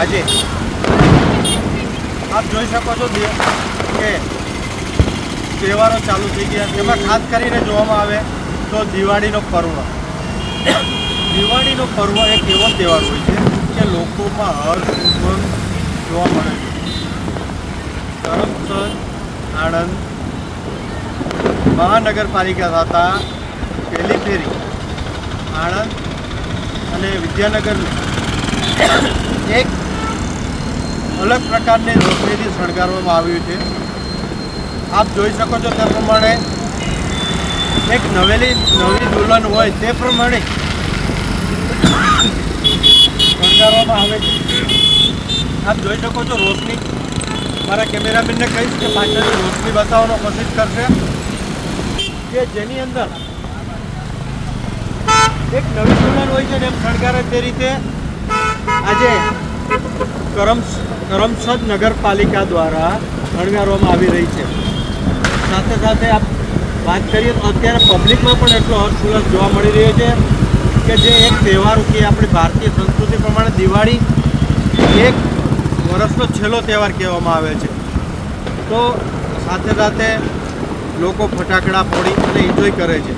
આજે આપ જોઈ શકો છો કે તહેવારો ચાલુ થઈ ગયા. તેમાં ખાસ કરીને જોવામાં આવે તો દિવાળીનો પર્વ. દિવાળીનો પર્વ એક એવો તહેવાર હોય છે કે લોકોમાં હર્ષ, ઉમંગ જોવા મળે છે. કરમસદ આણંદ મહાનગરપાલિકા હતા પહેલી ફેરી આણંદ અને વિદ્યાનગર એક અલગ પ્રકારની રોશનીથી શણગારવામાં આવ્યું છે. આપ જોઈ શકો છો તે પ્રમાણે એક નવેલી, નવી દુલ્હન હોય તે પ્રમાણે શણગારવામાં આવે છે. આપ જોઈ શકો છો રોશની. મારા કેમેરામેનને કહીશ કે પાછળની રોશની બતાવવાનો કોશિશ કરશે કે જેની અંદર એક નવી દુલ્હન હોય છે ને એમ શણગારે તે રીતે આજે કરમ કરમસદ નગરપાલિકા દ્વારા શણગારવામાં આવી રહી છે. સાથે સાથે આપ વાત કરીએ તો અત્યારે પબ્લિકમાં પણ એટલો હર્ષોલ્લાસ જોવા મળી રહ્યો છે કે જે એક તહેવાર કે આપણી ભારતીય સંસ્કૃતિ પ્રમાણે દિવાળી એક વર્ષનો છેલ્લો તહેવાર કહેવામાં આવે છે. તો સાથે સાથે લોકો ફટાકડા ફોડી અને એન્જોય કરે છે.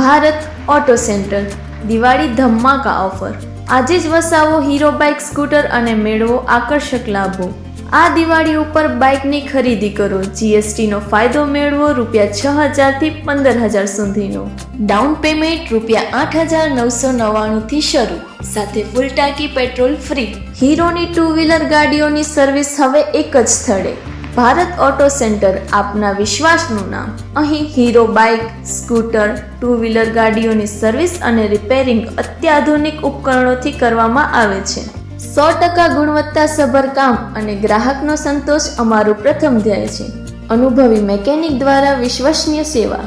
ભારત ઓટો સેન્ટર દિવાળી ધમાકા ઓફર. આજે જ વસાવો હીરો બાઇક, સ્કૂટર અને મેળવો આકર્ષક લાભો. આ દિવાળી ઉપર બાઇકની ખરીદી કરો. જીએસટીનો ફાયદો મેળવો રૂપિયા છ હજારથી પંદર હજાર સુધીનો. ડાઉન પેમેન્ટ રૂપિયા આઠ હજાર નવસો નવ્વાણુંથી શરૂ. સાથે ફૂલ ટાંકી પેટ્રોલ ફ્રી. હીરોની ટુ વ્હીલર ગાડીઓની સર્વિસ હવે એક જ સ્થળે. ભારત ઓટો સેન્ટર આપના વિશ્વાસનું નામ. અહીં Hero bike, scooter two wheeler ગાડીઓની service અને રિપેરિંગ અત્યાધુનિક ઉપકરણોથી કરવામાં આવે છે. સો ટકા ગુણવત્તાસભર કામ અને ગ્રાહકનો સંતોષ અમારું પ્રથમ ધ્યેય છે. અનુભવી મેકેનિક દ્વારા વિશ્વસનીય સેવા.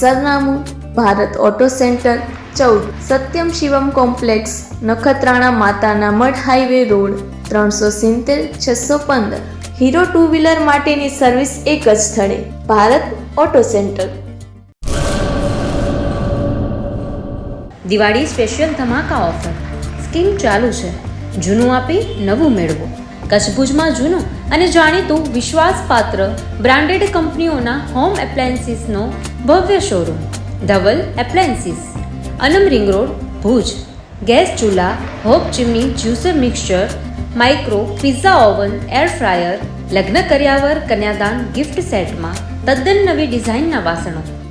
સરનામું, ભારત ઓટો સેન્ટર, ચૌદ, સત્યમ શિવમ કોમ્પ્લેક્સ, નખત્રાણા માતાના મઠ હાઈવે રોડ, ત્રણસો સિત્તેર, છસો પંદર. હીરો ટુ વ્હીલર માટેની સર્વિસ એક જ સ્થળે, Bharat auto centre. Diwali special ધમાકા offer. Scheme ચાલુ છે. જૂનું આપી નવું મેળવો. કચ્છ ભુજમાં જૂનું અને જાણીતું વિશ્વાસપાત્ર બ્રાન્ડેડ કંપનીઓના હોમ એપ્લાયન્સીસનો ભવ્ય showroom. Dhaval appliances. Anam ring road, Bhuj. Gas ચૂલા, hob chimney juicer mixture micro pizza oven air fryer લગ્ન કર્યાવર કન્યાદાન ગિફ્ટ સેટમાં તદ્દન નવી ડિઝાઇનના વાસણો.